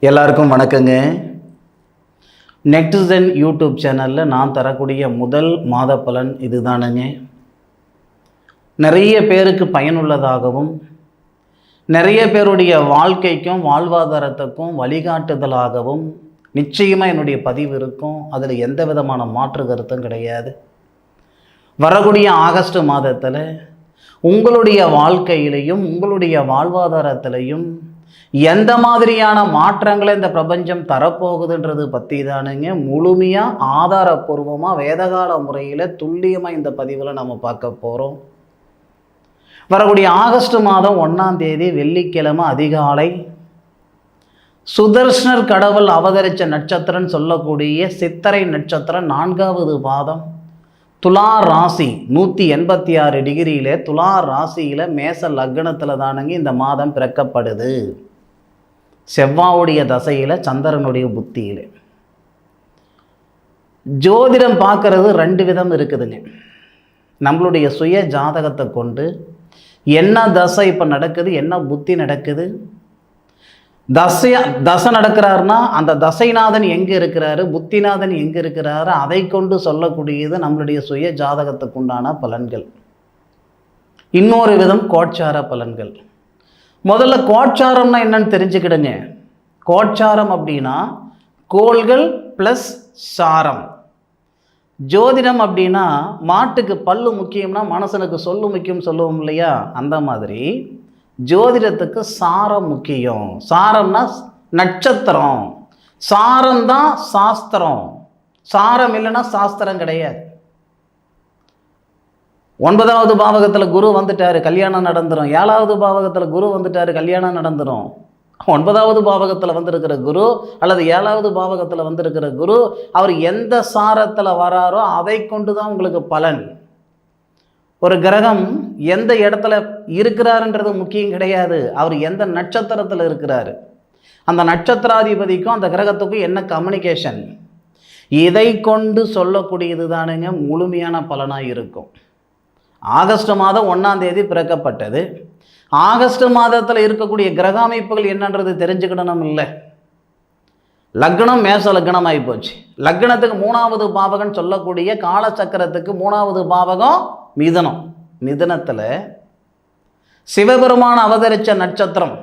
எல்லாருக்கும் வணக்கங்க. நெக்ஸ்டன் யூடியூப் சேனலில் நான் தரக்கூடிய முதல் மாத பலன் இதுதானுங்க. நிறைய பேருக்கு பயனுள்ளதாகவும் நிறைய பேருடைய வாழ்க்கைக்கும் வாழ்வாதாரத்துக்கும் வழிகாட்டுதலாகவும் நிச்சயமாக என்னுடைய பதிவு இருக்கும். அதில் எந்த விதமான மாற்று கருத்தும் கிடையாது. வரக்கூடிய ஆகஸ்ட் மாதத்தில் உங்களுடைய வாழ்க்கையிலையும் உங்களுடைய வாழ்வாதாரத்திலையும் எந்த மாதிரியான மாற்றங்களை இந்த பிரபஞ்சம் தரப்போகுதுன்றது பற்றி தானுங்க. முழுமையாக ஆதாரப்பூர்வமாக வேதகால முறையில் துல்லியமாக இந்த பதிவில் நம்ம பார்க்க போகிறோம் வரக்கூடிய ஆகஸ்ட் மாதம் ஒன்றாம் தேதி வெள்ளிக்கிழமை அதிகாலை சுதர்ஷனர் கடவுள் அவதரித்த நட்சத்திரம்னு சொல்லக்கூடிய சித்தரை நட்சத்திரம் நான்காவது பாதம். துலா ராசி நூற்றி எண்பத்தி ஆறு டிகிரியில் துலா ராசியில் மேச லக்னத்தில் தானுங்க இந்த மாதம் பிறக்கப்படுது. செவ்வாவுடைய தசையில் சந்திரனுடைய புத்தியில். ஜோதிடம் பார்க்கறது ரெண்டு விதம் இருக்குதுங்க. நம்மளுடைய சுய ஜாதகத்தை கொண்டு என்ன தசை இப்போ நடக்குது என்ன புத்தி நடக்குது தசையா தசை நடக்கிறாருன்னா அந்த தசைநாதன் எங்கே இருக்கிறாரு புத்திநாதன் எங்கே இருக்கிறாரு அதை கொண்டு சொல்லக்கூடியது நம்மளுடைய சுய ஜாதகத்துக்கு உண்டான பலன்கள். இன்னொரு விதம் கோட்சார பலன்கள். முதல்ல கோட்சாரம்னா என்னன்னு தெரிஞ்சுக்கிடுங்க. கோட்சாரம் அப்படின்னா கோள்கள் ப்ளஸ் சாரம். ஜோதிடம் அப்படின்னா மாட்டுக்கு பல்லு முக்கியம்னா மனசனுக்கு சொல்லு முக்கியம் சொல்லுவோம் இல்லையா? அந்த மாதிரி. ஜோதிடத்துக்கு சாரம் முக்கியம். சாரம்னா நட்சத்திரம். சாரம் தான் சாஸ்திரம். சாரம் இல்லைன்னா சாஸ்திரம் கிடையாது. ஒன்பதாவது பாவகத்தில் குரு வந்துட்டார் கல்யாணம் நடந்துடும் ஏழாவது பாவகத்தில் குரு வந்துட்டார் கல்யாணம் நடந்துடும் ஒன்பதாவது பாவகத்தில் வந்திருக்கிற குரு அல்லது ஏழாவது பாவகத்தில் வந்திருக்கிற குரு அவர் எந்த சாரத்தில் வராரோ அதை கொண்டு தான் உங்களுக்கு பலன். ஒரு கிரகம் எந்த இடத்துல இருக்கிறாருன்றது முக்கியம் கிடையாது. அவர் எந்த நட்சத்திரத்தில் இருக்கிறாரு? அந்த நட்சத்திராதிபதிக்கும் அந்த கிரகத்துக்கும் என்ன கம்யூனிகேஷன் இதை கொண்டு சொல்லக்கூடியது தானுங்க முழுமையான பலனாக இருக்கும். ஆகஸ்ட் மாதம் ஒன்றாம் தேதி பிறக்கப்பட்டது. ஆகஸ்ட் மாதத்தில் இருக்கக்கூடிய கிரக அமைப்புகள் என்னன்றது தெரிஞ்சுக்கிடணும் இல்லை. லக்னம் மேச லக்னம் ஆகி போச்சு. லக்னத்துக்கு மூணாவது பாவகம் சொல்லக்கூடிய காலச்சக்கரத்துக்கு மூணாவது பாவகம் மிதனம் மிதனத்தில் சிவபெருமான் அவதரித்த நட்சத்திரம்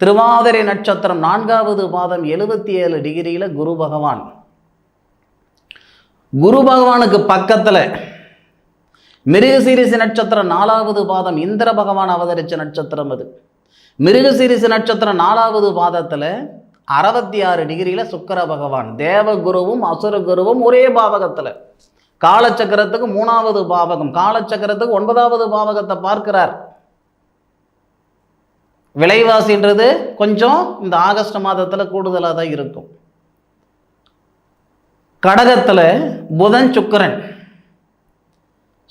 திருவாதிரை நட்சத்திரம் நான்காவது பாதம் எழுபத்தி ஏழு டிகிரியில் குரு பகவான். குரு பகவானுக்கு பக்கத்தில் மிருகசீரிசு நட்சத்திரம் நாலாவது பாதம் இந்திர பகவான் அவதரித்த நட்சத்திரம் அது. மிருகசீரிசு நட்சத்திரம் நாலாவது பாதத்தில் அறுபத்தி ஆறு டிகிரியில் சுக்கர பகவான் தேவகுருவும் அசுர குருவும் ஒரே பாவகத்தில். காலச்சக்கரத்துக்கு மூணாவது பாவகம் காலச்சக்கரத்துக்கு ஒன்பதாவது பாவகத்தை பார்க்கிறார். விலைவாசின்றது கொஞ்சம் இந்த ஆகஸ்ட் மாதத்தில் கூடுதலாக தான் இருக்கும். கடகத்தில் புதன் சுக்கரன்.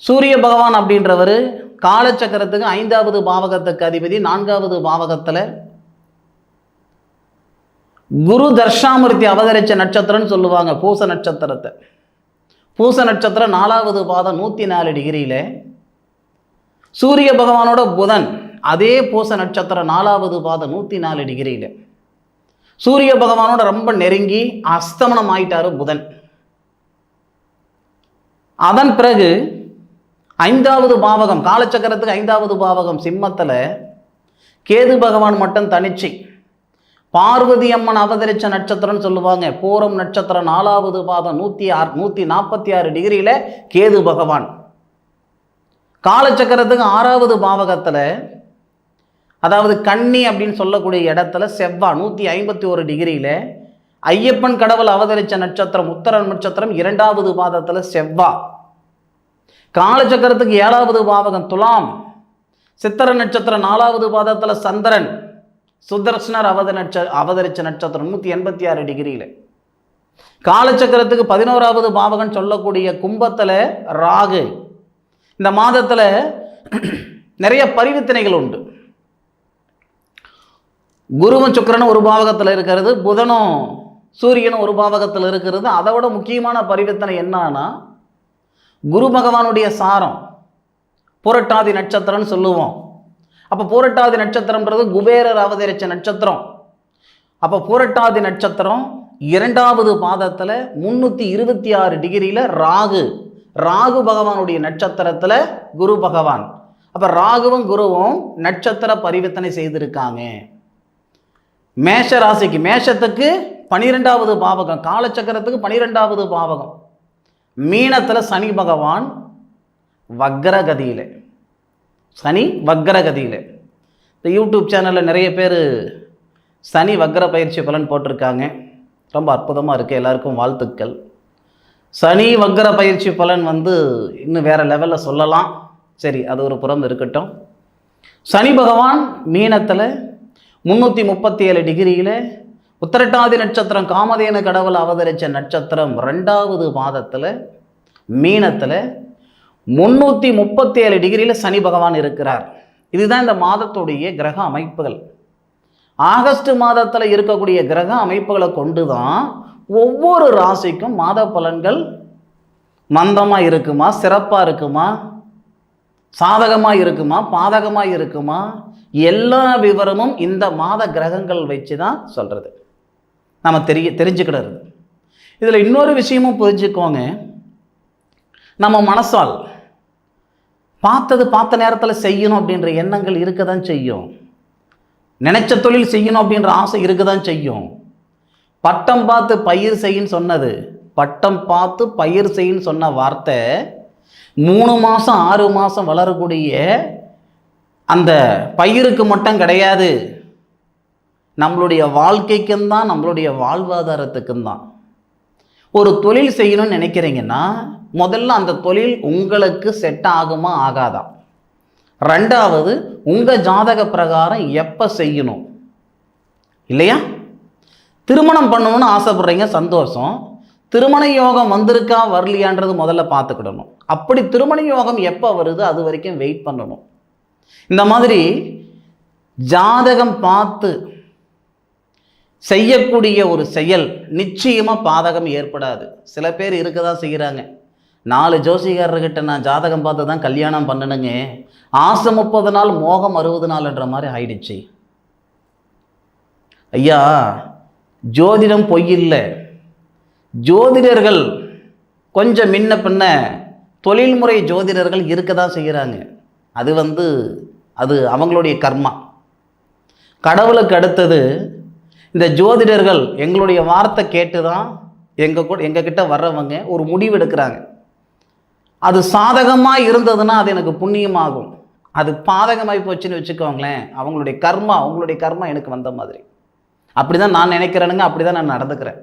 சூரிய பகவான் அப்படின்றவர் காலச்சக்கரத்துக்கு ஐந்தாவது பாவகத்துக்கு அதிபதி நான்காவது பாவகத்தில் குரு தர்ஷாமூர்த்தி அவதரிச்ச நட்சத்திரம்னு சொல்லுவாங்க பூச நட்சத்திரத்தை. பூச நட்சத்திரம் நாலாவது பாதம் நூற்றி நாலு டிகிரியில். சூரிய பகவானோட புதன் அதே பூச நட்சத்திரம் நாலாவது பாதம் நூற்றி நாலு டிகிரியில். சூரிய பகவானோட ரொம்ப நெருங்கி அஸ்தமனம் ஆயிட்டாரு புதன். அதன் பிறகு ஐந்தாவது பாவகம் காலச்சக்கரத்துக்கு ஐந்தாவது பாவகம் சிம்மத்தில் கேது பகவான் மட்டும் தனிச்சு. பார்வதி அம்மன் அவதரிச்ச நட்சத்திரம்னு சொல்லுவாங்க. பூரம் நட்சத்திரம் நாலாவது பாதம் நூற்றி ஆறு நூற்றி நாற்பத்தி ஆறு டிகிரியில் கேது பகவான். காலச்சக்கரத்துக்கு ஆறாவது பாவகத்தில் அதாவது கன்னி அப்படின்னு சொல்லக்கூடிய இடத்துல செவ்வா நூற்றி ஐம்பத்தி ஒரு டிகிரியில் ஐயப்பன் கடவுள் அவதரித்த நட்சத்திரம் உத்தர நட்சத்திரம் இரண்டாவது பாதத்தில் செவ்வா. காலச்சக்கரத்துக்கு ஏழாவது பாவகம் துலாம். சித்திர நட்சத்திரம் நாலாவது பாதத்தில் சந்திரன். சுதர்சனர் அவத நட்ச அவதரிச்ச நட்சத்திரம் நூற்றி எண்பத்தி ஆறு டிகிரியில். காலச்சக்கரத்துக்கு பதினோராவது பாவகன் சொல்லக்கூடிய கும்பத்தில் ராகு. இந்த மாதத்தில் நிறைய பரிவர்த்தனைகள் உண்டு. குருவும் சுக்கிரனும் ஒரு பாவகத்தில் இருக்கிறது புதனும் சூரியனும் ஒரு பாவகத்தில் இருக்கிறது. அதை விட முக்கியமான பரிவர்த்தனை என்னன்னா குரு பகவானுடைய சாரம் புரட்டாதி நட்சத்திரம்னு சொல்லுவோம். அப்போ பூரட்டாதி நட்சத்திரம்ன்றது குபேரர் அவதரிச்ச நட்சத்திரம். அப்போ பூரட்டாதி நட்சத்திரம் இரண்டாவது பாதத்தில் முந்நூற்றி இருபத்தி ஆறு டிகிரியில் ராகு. ராகு பகவானுடைய நட்சத்திரத்தில் குரு பகவான். அப்போ ராகுவும் குருவும் நட்சத்திர பரிவர்த்தனை செய்திருக்காங்க. மேஷ ராசிக்கு மேஷத்துக்கு பனிரெண்டாவது பாவகம் காலச்சக்கரத்துக்கு பனிரெண்டாவது பாவகம். மீனத்தில் சனி பகவான் வக்ரகதியில். சனி வக்ரகதியில். இந்த யூடியூப் சேனலில் நிறைய பேர் சனி வக்ர பயிற்சி பலன் போட்டிருக்காங்க. ரொம்ப அற்புதமாக இருக்குது எல்லாருக்கும் வாழ்த்துக்கள். சனி வக்ர பயிற்சி பலன் வந்து இன்னும் வேறு லெவலில் சொல்லலாம். சரி அது ஒரு புறம் இருக்கட்டும். சனி பகவான் மீனத்தில் முந்நூற்றி முப்பத்தி ஏழு டிகிரியில் உத்தரட்டாதி நட்சத்திரம் காமதேன கடவுள் அவதரித்த நட்சத்திரம் ரெண்டாவது மாதத்தில் மீனத்தில் முந்நூற்றி முப்பத்தி ஏழு டிகிரியில் சனி பகவான் இருக்கிறார். இதுதான் இந்த மாதத்துடைய கிரக அமைப்புகள். ஆகஸ்ட் மாதத்தில் இருக்கக்கூடிய கிரக அமைப்புகளை கொண்டு தான் ஒவ்வொரு ராசிக்கும் மாத பலன்கள் மந்தமாக இருக்குமா சிறப்பாக இருக்குமா சாதகமாக இருக்குமா பாதகமாக இருக்குமா எல்லா விவரமும் இந்த மாத கிரகங்கள் வச்சு தான் சொல்கிறது நம்ம தெரிய தெரிஞ்சுக்கிடறது. இதில் இன்னொரு விஷயமும் புரிஞ்சுக்கோங்க. நம்ம மனசால் பார்த்தது பார்த்த நேரத்தில் செய்யணும் அப்படின்ற எண்ணங்கள் இருக்க தான் செய்யும். நினைச்ச தொழில் செய்யணும் அப்படின்ற ஆசை இருக்க தான் செய்யும். பட்டம் பார்த்து பயிர் செய்யின்னு சொன்னது. பட்டம் பார்த்து பயிர் செய்யின்னு சொன்ன வார்த்தை மூணு மாதம் ஆறு மாதம் வளரக்கூடிய அந்த பயிருக்கு மட்டும் கிடையாது. நம்மளுடைய வாழ்க்கைக்கும் தான் நம்மளுடைய வாழ்வாதாரத்துக்கும் தான். ஒரு தொழில் செய்யணும்னு நினைக்கிறீங்கன்னா முதல்ல அந்த தொழில் உங்களுக்கு செட் ஆகுமா ஆகாதா? ரெண்டாவது உங்கள் ஜாதக பிரகாரம் எப்போ செய்யணும்? இல்லையா? திருமணம் பண்ணணும்னு ஆசைப்படுறீங்க சந்தோஷம். திருமண யோகம் வந்திருக்கா வரலையான்றது முதல்ல பார்த்துக்கிடணும். அப்படி திருமண யோகம் எப்போ வருது அது வரைக்கும் வெயிட் பண்ணணும். இந்த மாதிரி ஜாதகம் பார்த்து செய்யக்கூடிய ஒரு செயல் நிச்சயமாக பாதகம் ஏற்படாது. சில பேர் இருக்க தான் செய்கிறாங்க நாலு ஜோசிகாரர்கிட்ட நான் ஜாதகம் பார்த்து தான் கல்யாணம் பண்ணணுங்க ஆசை முப்பது நாள் மோகம் அறுபது நாள்ன்ற மாதிரி ஆயிடுச்சு. ஐயா ஜோதிடம் பொய்யில்லை ஜோதிடர்கள் கொஞ்சம் முன்ன பின்ன தொழில்முறை ஜோதிடர்கள் இருக்க தான் செய்கிறாங்க அது வந்து அது அவங்களுடைய கர்மா. கடவுளுக்கு அடுத்தது இந்த ஜோதிடர்கள் எங்களுடைய வார்த்தை கேட்டு தான் எங்கள் கூட எங்ககிட்ட வர்றவங்க ஒரு முடிவு எடுக்கிறாங்க. அது சாதகமாக இருந்ததுன்னா அது எனக்கு புண்ணியமாகும். அது பாதகமாகி போச்சுன்னு வச்சுக்கோங்களேன் அவங்களுடைய கர்மா அவங்களுடைய கர்மா எனக்கு வந்த மாதிரி. அப்படி தான் நான் நினைக்கிறேனுங்க அப்படி தான் நான் நடந்துக்கிறேன்.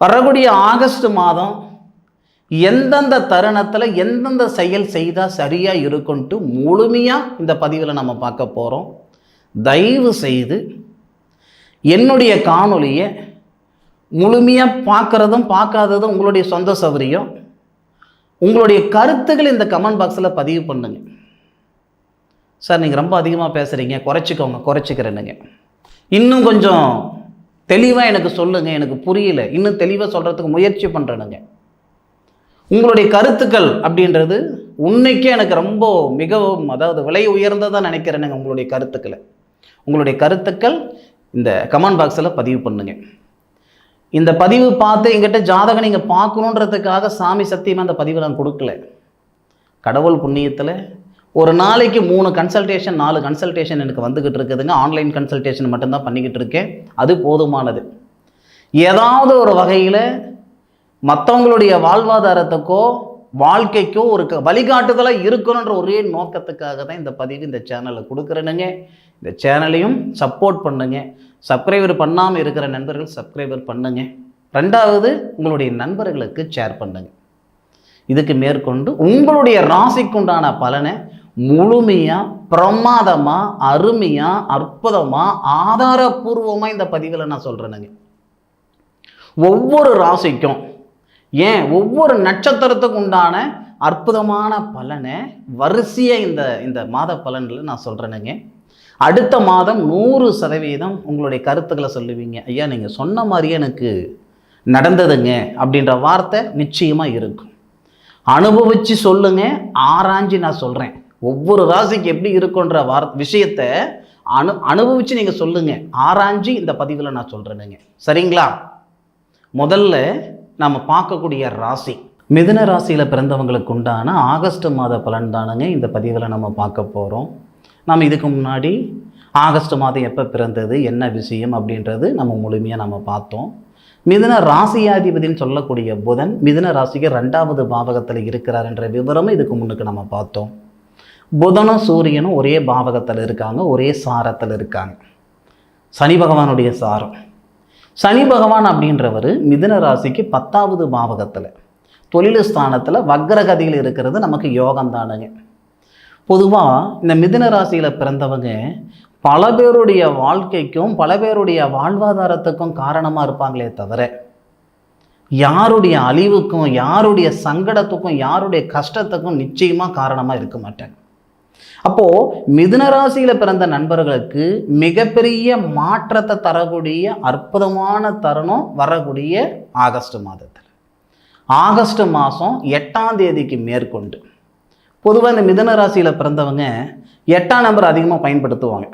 வரக்கூடிய ஆகஸ்ட் மாதம் எந்தெந்த தருணத்தில் எந்தெந்த செயல் செய்தால் சரியாக இருக்குன்ட்டு முழுமையாக இந்த பதிவில் நம்ம பார்க்க போகிறோம் தயவு செய்து என்னுடைய காணொளியை முழுமையாக பார்க்குறதும் பார்க்காததும் உங்களுடைய சொந்த சௌகரியம். உங்களுடைய கருத்துக்கள் இந்த கமெண்ட் பாக்ஸில் பதிவு பண்ணுங்க. சார் நீங்கள் ரொம்ப அதிகமாக பேசுகிறீங்க குறைச்சிக்கோங்க குறைச்சிக்கிறேனுங்க. இன்னும் கொஞ்சம் தெளிவாக எனக்கு சொல்லுங்கள் எனக்கு புரியல. இன்னும் தெளிவாக சொல்கிறதுக்கு முயற்சி பண்ணுறேனுங்க உங்களுடைய கருத்துக்கள் அப்படின்றது உன்னைக்கே எனக்கு ரொம்ப மிகவும் அதாவது விலை உயர்ந்ததாக நினைக்கிறேனுங்க உங்களுடைய கருத்துக்களை. உங்களுடைய கருத்துக்கள் இந்த கமெண்ட் பாக்ஸில் பதிவு பண்ணுங்க. இந்த பதிவு பார்த்து எங்கிட்ட ஜாதகம் நீங்கள் பார்க்கணுன்றதுக்காக சாமி சத்தியமாக அந்த பதிவை நான் கொடுக்கல. கடவுள் புண்ணியத்தில் ஒரு நாளைக்கு மூணு கன்சல்டேஷன் நாலு கன்சல்டேஷன் எனக்கு வந்துக்கிட்டு இருக்குதுங்க. ஆன்லைன் கன்சல்டேஷன் மட்டும்தான் பண்ணிக்கிட்டு இருக்கேன். அது போதுமானது. ஏதாவது ஒரு வகையில் மற்றவங்களுடைய வாழ்வாதாரத்துக்கோ வாழ்க்கைக்கோ ஒரு க- வழிகாட்டுதலாக இருக்கணுன்ற ஒரே நோக்கத்துக்காக தான் இந்த பதிவு இந்த சேனலில் கொடுக்குறேனுங்க. இந்த சேனலையும் சப்போர்ட் பண்ணுங்க. சப்ஸ்கிரைபர் பண்ணாமல் இருக்கிற நண்பர்கள் சப்ஸ்கிரைபர் பண்ணுங்க. ரெண்டாவது உங்களுடைய நண்பர்களுக்கு ஷேர் பண்ணுங்க. இதுக்கு மேற்கொண்டு உங்களுடைய ராசிக்குண்டான பலனை முழுமையாக பிரமாதமாக அருமையாக அற்புதமாக ஆதாரபூர்வமாக இந்த பதிவில் நான் சொல்கிறேனுங்க ஒவ்வொரு ராசிக்கும் ஏன் ஒவ்வொரு நட்சத்திரத்துக்கு உண்டான அற்புதமான பலனை வரிசையாக இந்த இந்த மாத பலன்களை நான் சொல்கிறேனுங்க அடுத்த மாதம் நூறு சதவீதம் உங்களுடைய கருத்துக்களை சொல்லுவீங்க. ஐயா நீங்கள் சொன்ன மாதிரியே எனக்கு நடந்ததுங்க அப்படின்ற வார்த்தை நிச்சயமாக இருக்கும். அனுபவித்து சொல்லுங்க ஆராய்ஞ்சு நான் சொல்கிறேன் ஒவ்வொரு ராசிக்கு எப்படி இருக்குன்ற வார் விஷயத்தை அனு அனுபவித்து நீங்கள் சொல்லுங்கள் ஆராய்ஞ்சு இந்த பதிவில் நான் சொல்கிறேனுங்க சரிங்களா? முதல்ல நம்ம பார்க்கக்கூடிய ராசி. மிதுன ராசியில் பிறந்தவங்களுக்கு உண்டான ஆகஸ்ட் மாத பலன் தானுங்க இந்த பதிவில் நம்ம பார்க்க போகிறோம் நம்ம இதுக்கு முன்னாடி ஆகஸ்ட் மாதம் எப்போ பிறந்தது என்ன விஷயம் அப்படின்றது நம்ம முழுமையாக நம்ம பார்த்தோம். மிதுன ராசியாதிபதினு சொல்லக்கூடிய புதன் மிதுன ராசிக்கு ரெண்டாவது பாவகத்தில் இருக்கிறார் என்ற விவரமும் இதுக்கு முன்னுக்கு நம்ம பார்த்தோம். புதனும் சூரியனும் ஒரே பாவகத்தில் இருக்காங்க ஒரே சாரத்தில் இருக்காங்க. சனி பகவானுடைய சாரம். சனி பகவான் அப்படின்றவர் மிதுன ராசிக்கு பத்தாவது பாவகத்தில் தொழில் ஸ்தானத்தில் வக்ரகதியில் இருக்கிறது நமக்கு யோகம் தானுங்க பொதுவாக இந்த மிதுன ராசியில் பிறந்தவங்க பல பேருடைய வாழ்க்கைக்கும் பல பேருடைய வாழ்வாதாரத்துக்கும் காரணமாக இருப்பாங்களே தவிர யாருடைய அழிவுக்கும் யாருடைய சங்கடத்துக்கும் யாருடைய கஷ்டத்துக்கும் நிச்சயமாக காரணமாக இருக்க மாட்டாங்க. அப்போது மிதுன ராசியில் பிறந்த நண்பர்களுக்கு மிகப்பெரிய மாற்றத்தை தரக்கூடிய அற்புதமான தருணம் வரக்கூடிய ஆகஸ்ட் மாதத்தில். ஆகஸ்ட் மாதம் எட்டாம் தேதிக்கு மேற்கொண்டு. பொதுவாக இந்த மிதன ராசியில் பிறந்தவங்க எட்டாம் நம்பர் அதிகமாக பயன்படுத்துவாங்க.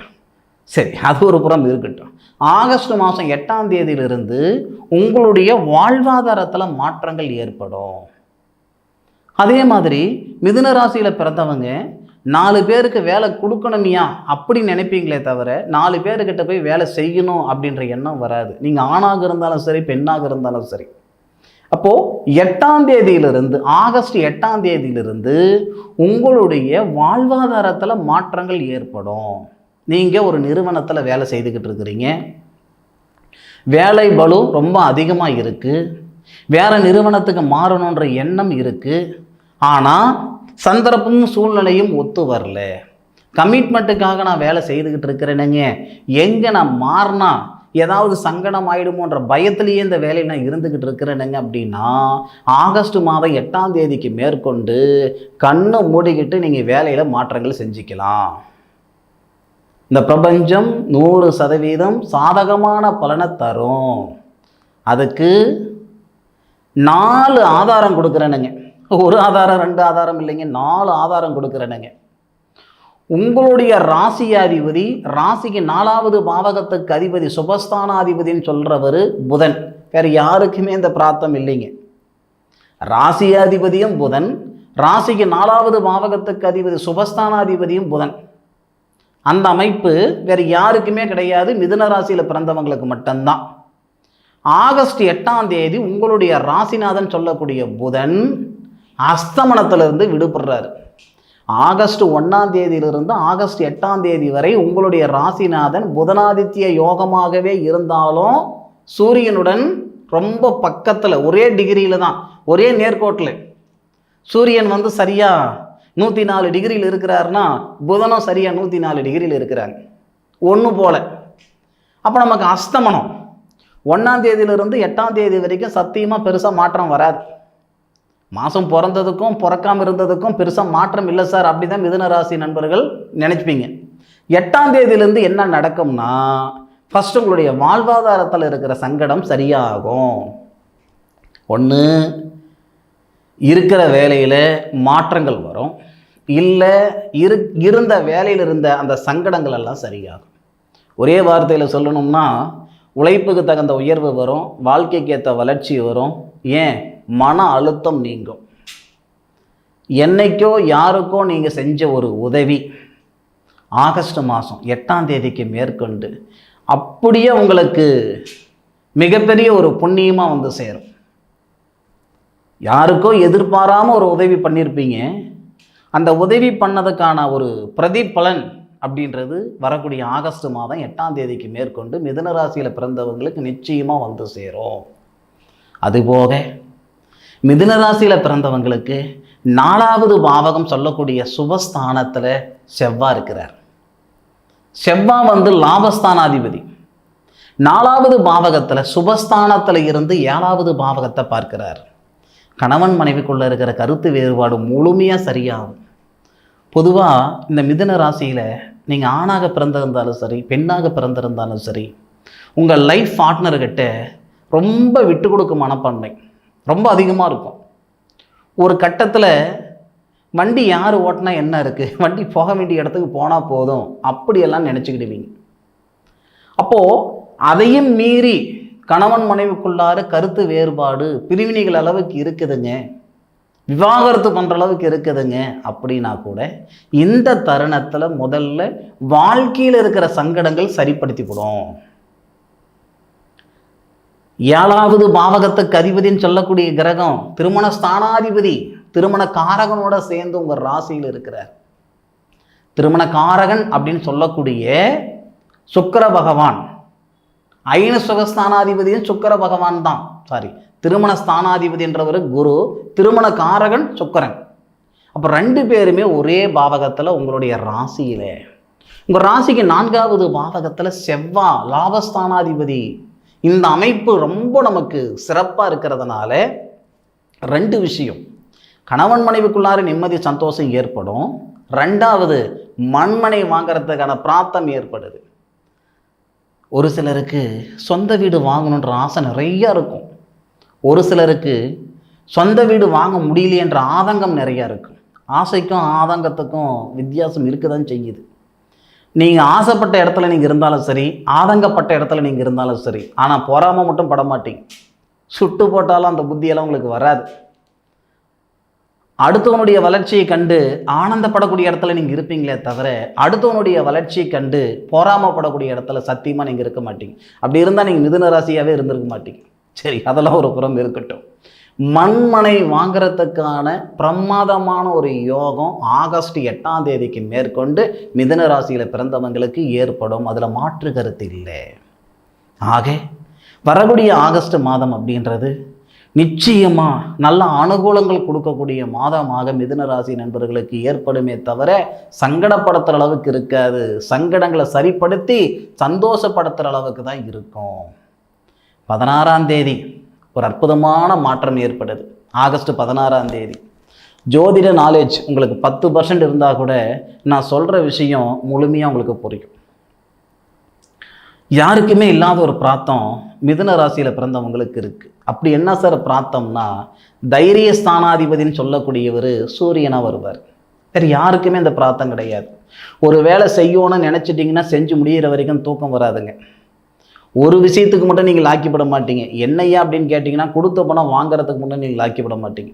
சரி அது ஒரு புறம் இருக்கட்டும். ஆகஸ்ட் மாதம் எட்டாம் தேதியிலிருந்து உங்களுடைய வாழ்வாதாரத்தில் மாற்றங்கள் ஏற்படும். அதே மாதிரி மிதுன ராசியில் பிறந்தவங்க நாலு பேருக்கு வேலை கொடுக்கணுமியா அப்படி நினைப்பீங்களே தவிர நாலு பேர்கிட்ட போய் வேலை செய்யணும் அப்படின்ற எண்ணம் வராது. நீங்கள் ஆணாக இருந்தாலும் சரி பெண்ணாக இருந்தாலும் சரி. அப்போது எட்டாம் தேதியிலிருந்து ஆகஸ்ட் எட்டாம் தேதியிலிருந்து உங்களுடைய வாழ்வாதாரத்தில் மாற்றங்கள் ஏற்படும். நீங்கள் ஒரு நிறுவனத்தில் வேலை செய்துக்கிட்டு இருக்கிறீங்க. வேலை பலு ரொம்ப அதிகமாக இருக்குது வேறு நிறுவனத்துக்கு மாறணுன்ற எண்ணம் இருக்குது ஆனால் சந்தர்ப்பமும் சூழ்நிலையும் ஒத்து வரல. கமிட்மெண்ட்டுக்காக நான் வேலை செய்துக்கிட்டு இருக்கிறேனுங்க. எங்கே நான் மாறினா ஏதாவது சங்கடம் ஆயிடுமோன்ற பயத்திலேயே இந்த வேலையை நான் இருந்துக்கிட்டு இருக்கிறேனுங்க அப்படின்னா ஆகஸ்ட் மாதம் எட்டாம் தேதிக்கு மேற்கொண்டு கண்ணை மூடிக்கிட்டு நீங்கள் வேலையில் மாற்றங்கள் செஞ்சுக்கலாம். இந்த பிரபஞ்சம் நூறு சதவீதம் சாதகமான பலனை தரும். அதுக்கு நாலு ஆதாரம் கொடுக்குறேனுங்க. ஒரு ஆதாரம் ரெண்டு ஆதாரம் இல்லைங்க நாலு ஆதாரம் கொடுக்குறேனுங்க. உங்களுடைய ராசி அதிபதி ராசிக்கு நாலாவது பாவகத்துக்கு அதிபதி சுபஸ்தானாதிபதின்னு சொல்கிறவர் புதன். வேறு யாருக்குமே இந்த பிராத்தம் இல்லைங்க. ராசியாதிபதியும் புதன் ராசிக்கு நாலாவது பாவகத்துக்கு அதிபதி சுபஸ்தானாதிபதியும் புதன். அந்த அமைப்பு வேறு யாருக்குமே கிடையாது மிதுன ராசியில் பிறந்தவங்களுக்கு மட்டும்தான். ஆகஸ்ட் எட்டாம் தேதி உங்களுடைய ராசிநாதன் சொல்லக்கூடிய புதன் அஸ்தமனத்திலிருந்து விடுபடுறாரு. ஆகஸ்ட் ஒன்றாம் தேதியிலிருந்து ஆகஸ்ட் எட்டாம் தேதி வரை உங்களுடைய ராசிநாதன் புதனாதித்ய யோகமாகவே இருந்தாலும் சூரியனுடன் ரொம்ப பக்கத்தில் ஒரே டிகிரியில் தான் ஒரே நேர்கோட்டில். சூரியன் வந்து சரியாக நூற்றி நாலு டிகிரியில் இருக்கிறாருன்னா புதனும் சரியாக நூற்றி நாலு டிகிரியில் இருக்கிறாங்க. ஒன்று போல். அப்போ நமக்கு அஸ்தமனம். ஒன்றாம் தேதியிலிருந்து எட்டாம் தேதி வரைக்கும் சத்தியமாக பெருசாக மாற்றம் வராது. மாதம் பிறந்ததுக்கும் பிறக்காம இருந்ததுக்கும் பெருசாக மாற்றம் இல்லை சார். அப்படி தான் மிதுன ராசி நண்பர்கள் நினச்சிப்பீங்க. எட்டாம் தேதியிலேருந்து என்ன நடக்கும்னா ஃபஸ்ட்டு உங்களுடைய வாழ்வாதாரத்தில் இருக்கிற சங்கடம் சரியாகும். ஒன்று இருக்கிற வேலையில் மாற்றங்கள் வரும். இல்லை இரு இருந்த வேலையில் இருந்த அந்த சங்கடங்கள் எல்லாம் சரியாகும். ஒரே வார்த்தையில் சொல்லணும்னா உழைப்புக்கு தகுந்த உயர்வு வரும் வாழ்க்கைக்கு ஏற்ற வளர்ச்சி வரும். ஏன்? மன அழுத்தம் நீங்கும். என்னைக்கோ யாருக்கோ நீங்கள் செஞ்ச ஒரு உதவி ஆகஸ்ட் மாதம் எட்டாம் தேதிக்கு மேற்கொண்டு அப்படியே உங்களுக்கு மிகப்பெரிய ஒரு புண்ணியமாக வந்து சேரும். யாருக்கோ எதிர்பாராமல் ஒரு உதவி பண்ணியிருப்பீங்க அந்த உதவி பண்ணதுக்கான ஒரு பிரதிபலன் அப்படின்றது வரக்கூடிய ஆகஸ்ட் மாதம் எட்டாம் தேதிக்கு மேற்கொண்டு மிதன ராசியில் பிறந்தவங்களுக்கு நிச்சயமாக வந்து சேரும். அதுபோக மிதுன ராசியில் பிறந்தவங்களுக்கு நாலாவது பாவகம் சொல்லக்கூடிய சுபஸ்தானத்தில் செவ்வாய் இருக்கிறார். செவ்வாய் வந்து லாபஸ்தானாதிபதி. நாலாவது பாவகத்தில் சுபஸ்தானத்தில் இருந்து ஏழாவது பாவகத்தை பார்க்கிறார். கணவன் மனைவிக்குள்ளே இருக்கிற கருத்து வேறுபாடு முழுமையாக சரியாகும். பொதுவாக இந்த மிதுன ராசியில் நீங்கள் ஆணாக பிறந்திருந்தாலும் சரி பெண்ணாக பிறந்திருந்தாலும் சரி உங்கள் லைஃப் பார்ட்னர்கிட்ட ரொம்ப விட்டு கொடுக்கும் மனப்பான்மை. ரொம்ப அதிகமாக இருக்கும். ஒரு கட்டத்தில் வண்டி யார் ஓட்டினா என்ன இருக்குது வண்டி போக வேண்டிய இடத்துக்கு போனால் போதும். அப்படியெல்லாம் நினச்சிக்கிடுவீங்க. அப்போது அதையும் மீறி கணவன் மனைவிக்குள்ளார கருத்து வேறுபாடு பிரிவினைகள் அளவுக்கு இருக்குதுங்க. விவாகரத்து பண்ணுற அளவுக்கு இருக்குதுங்க. அப்படின்னா கூட இந்த தருணத்தில் முதல்ல வாழ்க்கையில் இருக்கிற சங்கடங்கள் சரிப்படுத்திவிடும். ஏழாவது பாவகத்துக்கு அதிபதின்னு சொல்லக்கூடிய கிரகம் திருமண ஸ்தானாதிபதி திருமண காரகனோட சேர்ந்து உங்கள் ராசியில் இருக்கிறார். திருமண காரகன் அப்படின்னு சொல்லக்கூடிய சுக்கிர பகவான். ஐன சுகஸ்தானாதிபதியும் சுக்கர பகவான் தான். சாரி திருமண ஸ்தானாதிபதி என்றவர் குரு திருமண காரகன் சுக்கரன். அப்போ ரெண்டு பேருமே ஒரே பாவகத்தில் உங்களுடைய ராசியில். உங்கள் ராசிக்கு நான்காவது பாவகத்தில் செவ்வா லாபஸ்தானாதிபதி. இந்த அமைப்பு ரொம்ப நமக்கு சிறப்பாக இருக்கிறதுனால ரெண்டு விஷயம். கணவன் மனைவிக்குள்ளார நிம்மதி சந்தோஷம் ஏற்படும். ரெண்டாவது மண்மனை வாங்கிறதுக்கான பிராத்தம் ஏற்படுது. ஒரு சிலருக்கு சொந்த வீடு வாங்கணுன்ற ஆசை நிறையா இருக்கும். ஒரு சிலருக்கு சொந்த வீடு வாங்க முடியலையன்ற ஆதங்கம் நிறையா இருக்கும். ஆசைக்கும் ஆதங்கத்துக்கும் வித்தியாசம் இருக்க தான் செய்யுது. நீங்கள் ஆசைப்பட்ட இடத்துல நீங்கள் இருந்தாலும் சரி ஆதங்கப்பட்ட இடத்துல நீங்கள் இருந்தாலும் சரி ஆனால் பொறாமல் மட்டும் பட மாட்டீங்க. சுட்டு போட்டாலும் அந்த புத்தியெல்லாம் உங்களுக்கு வராது. அடுத்தவனுடைய வளர்ச்சியை கண்டு ஆனந்தப்படக்கூடிய இடத்துல நீங்கள் இருப்பீங்களே தவிர அடுத்தவனுடைய வளர்ச்சியை கண்டு பொறாமப்படக்கூடிய இடத்துல சத்தியமாக நீங்கள் இருக்க மாட்டீங்க. அப்படி இருந்தால் நீங்கள் மிதுன ராசியாகவே இருந்திருக்க மாட்டீங்க. சரி அதெல்லாம் ஒரு புறம் இருக்கட்டும். மண்மனை வாங்குறதுக்கான பிரமாதமான ஒரு யோகம் ஆகஸ்ட் எட்டாம் தேதிக்கு மேற்கொண்டு மிதன ராசியில் பிறந்தவங்களுக்கு ஏற்படும். அதில் மாற்று கருத்து இல்லை. ஆக வரக்கூடிய ஆகஸ்ட் மாதம் அப்படின்றது நிச்சயமாக நல்ல அனுகூலங்கள் கொடுக்கக்கூடிய மாதமாக மிதுன ராசி நண்பர்களுக்கு ஏற்படுமே தவிர சங்கடப்படுத்துகிற அளவுக்கு இருக்காது. சங்கடங்களை சரிப்படுத்தி சந்தோஷப்படுத்துகிற அளவுக்கு தான் இருக்கும். பதினாறாம் தேதி ஒரு அற்புதமான மாற்றம் ஏற்படுது ஆகஸ்ட் பதினாறாம் தேதி. ஜோதிட நாலேஜ் உங்களுக்கு பத்து பர்சன்ட் இருந்தால் கூட நான் சொல்கிற விஷயம் முழுமையாக உங்களுக்கு புரியும். யாருக்குமே இல்லாத ஒரு பிராத்தம் மிதுன ராசியில் பிறந்தவங்களுக்கு இருக்குது அப்படி என்ன சார் பிராத்தம்னா தைரிய ஸ்தானாதிபதினு சொல்லக்கூடியவர் சூரியனாக வருவார். வேறு யாருக்குமே இந்த பிராத்தம் கிடையாது. ஒரு வேலை செய்யணும்னு நினச்சிட்டிங்கன்னா செஞ்சு முடியிற வரைக்கும் தூக்கம் வராதுங்க. ஒரு விஷயத்துக்கு மட்டும் நீங்கள் லாக்கிப்பட மாட்டீங்க. என்னையா அப்படின்னு கேட்டிங்கன்னா கொடுத்த பணம் வாங்குறதுக்கு மட்டும் நீங்கள் லாக்கிப்பட மாட்டீங்க.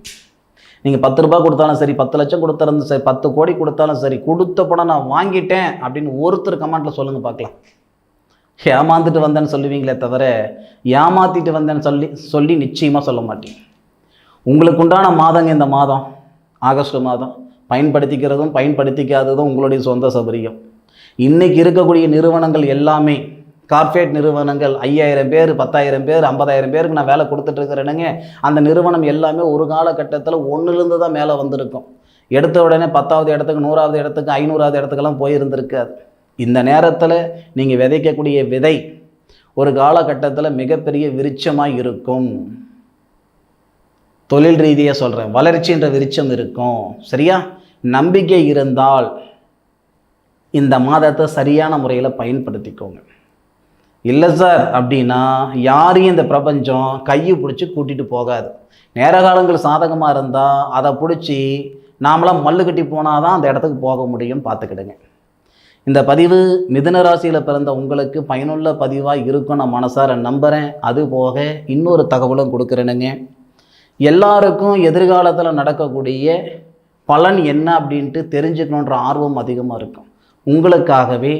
நீங்கள் பத்து ரூபாய் கொடுத்தாலும் சரி பத்து லட்சம் கொடுத்தாலும் சரி பத்து கோடி கொடுத்தாலும் சரி கொடுத்த பணம் நான் வாங்கிட்டேன் அப்படின்னு ஒருத்தர் கமெண்ட்டில் சொல்லுங்கள் பார்க்கலாம். ஏமாந்துட்டு வந்தேன்னு சொல்லுவீங்களே தவிர ஏமாத்திட்டு வந்தேன்னு சொல்லி சொல்லி நிச்சயமாக சொல்ல மாட்டீங்க. உங்களுக்கு உண்டான மாதங்க இந்த மாதம். ஆகஸ்ட் மாதம். பயன்படுத்திக்கிறதும் பயன்படுத்திக்காததும் உங்களுடைய சொந்த சபரியம் இன்றைக்கி இருக்கக்கூடிய நிறுவனங்கள் எல்லாமே கார்ப்பரேட் நிறுவனங்கள் ஐயாயிரம் பேர் பத்தாயிரம் பேர் ஐம்பதாயிரம் பேருக்கு நான் வேலை கொடுத்துட்ருக்கிறேனுங்க. அந்த நிறுவனம் எல்லாமே ஒரு காலகட்டத்தில் ஒன்றுலேருந்து தான் மேலே வந்திருக்கும். எடுத்த உடனே பத்தாவது இடத்துக்கு நூறாவது இடத்துக்கு ஐநூறாவது இடத்துக்கெல்லாம் போயிருந்திருக்காது. இந்த நேரத்தில் நீங்கள் விதைக்கக்கூடிய விதை ஒரு காலகட்டத்தில் மிகப்பெரிய விருட்சமாக இருக்கும். தொழில் ரீதியாக சொல்கிறேன் வளர்ச்சின்ற விருட்சம் இருக்கும். சரியா? நம்பிக்கை இருந்தால் இந்த மாதத்தை சரியான முறையில் பயன்படுத்திக்கோங்க. இல்லை சார் அப்படின்னா யாரையும் இந்த பிரபஞ்சம் கையை பிடிச்சி கூட்டிகிட்டு போகாது. நேர காலங்கள் சாதகமாக இருந்தால் அதை பிடிச்சி நாமளாம் மல்லு கட்டி போனால் தான் அந்த இடத்துக்கு போக முடியும் பார்த்துக்கிடுங்க. இந்த பதிவு மிதுன ராசியில் பிறந்த உங்களுக்கு பயனுள்ள பதிவாக இருக்கும் நான் மனசார நம்புகிறேன் அது போக இன்னொரு தகவலும் கொடுக்குறேனுங்க. எல்லாருக்கும் எதிர்காலத்தில் நடக்கக்கூடிய பலன் என்ன அப்படின்ட்டு தெரிஞ்சுக்கணுன்ற ஆர்வம் அதிகமாக இருக்கும். உங்களுக்காகவே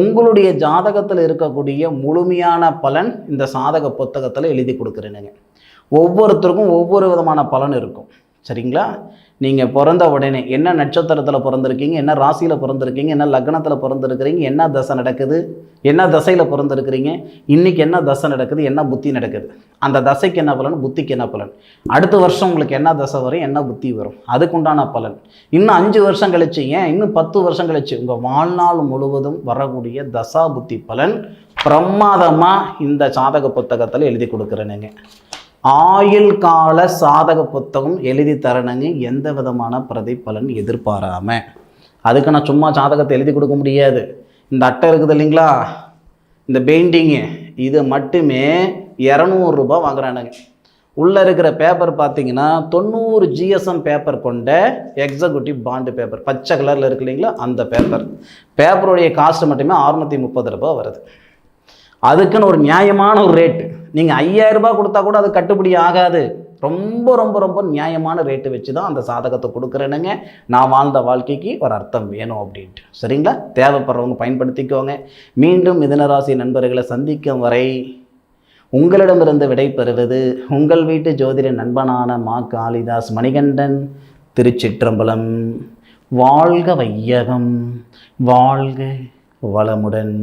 உங்களுடைய ஜாதகத்தில் இருக்கக்கூடிய முழுமையான பலன் இந்த சாதக புத்தகத்தில் எழுதி கொடுக்குறேனுங்க. ஒவ்வொருத்தருக்கும் ஒவ்வொரு விதமான பலன் இருக்கும். சரிங்களா? நீங்கள் பிறந்த உடனே என்ன நட்சத்திரத்தில் பிறந்திருக்கீங்க? என்ன ராசியில் பிறந்திருக்கீங்க? என்ன லக்னத்தில் பிறந்திருக்கிறீங்க? என்ன தசை நடக்குது? என்ன தசையில் பிறந்திருக்கிறீங்க? இன்றைக்கி என்ன தசை நடக்குது? என்ன புத்தி நடக்குது? அந்த தசைக்கு என்ன பலன்? புத்திக்கு என்ன பலன்? அடுத்த வருஷம் உங்களுக்கு என்ன தசை வரும்? என்ன புத்தி வரும்? அதுக்குண்டான பலன். இன்னும் அஞ்சு வருஷம் கழிச்சு ஏன்? இன்னும் பத்து வருஷம் கழிச்சு உங்கள் வாழ்நாள் முழுவதும் வரக்கூடிய தசா புத்தி பலன் பிரமாதமாக இந்த சாதக புத்தகத்தில் எழுதி கொடுக்குறேனுங்க. ஆயுள் கால சாதக புத்தகம் எழுதி தரணுங்க எந்த விதமான பிரதிபலன் எதிர்பாராமல் அதுக்கு நான் சும்மா சாதகத்தை எழுதி கொடுக்க முடியாது. இந்த அட்டை இருக்குது இல்லைங்களா? இந்த பெயிண்டிங்கு இது மட்டுமே இரநூறுபா வாங்குறானுங்க. உள்ளே இருக்கிற பேப்பர் பார்த்தீங்கன்னா தொண்ணூறு ஜிஎஸ்எம் பேப்பர் கொண்ட எக்ஸிக்யூட்டிவ் பாண்டு பேப்பர் பச்சை கலரில் இருக்கு இல்லைங்களா? அந்த பேப்பர் பேப்பருடைய காஸ்ட் மட்டுமே அறுநூற்றி முப்பது ரூபாய் வருது. அதுக்குன்னு ஒரு நியாயமான ஒரு ரேட்டு நீங்கள் ஐயாயிரம் ரூபாய் கொடுத்தா கூட அது கட்டுப்படி ஆகாது. ரொம்ப ரொம்ப ரொம்ப நியாயமான ரேட்டு வச்சு தான் அந்த சாதகத்தை கொடுக்குறேனுங்க. நான் வாழ்ந்த வாழ்க்கைக்கு ஒரு அர்த்தம் வேணும் அப்படின்ட்டு. சரிங்களா? தேவைப்படுறவங்க பயன்படுத்திக்கோங்க. மீண்டும் மிதனராசி நண்பர்களை சந்திக்கும் வரை உங்களிடமிருந்து விடை பெறுவது உங்கள் வீட்டு ஜோதிட நண்பனான மா காளிதாஸ் மணிகண்டன் திருச்சிற்றம்பலம். வாழ்க வையகம் வாழ்க வளமுடன்.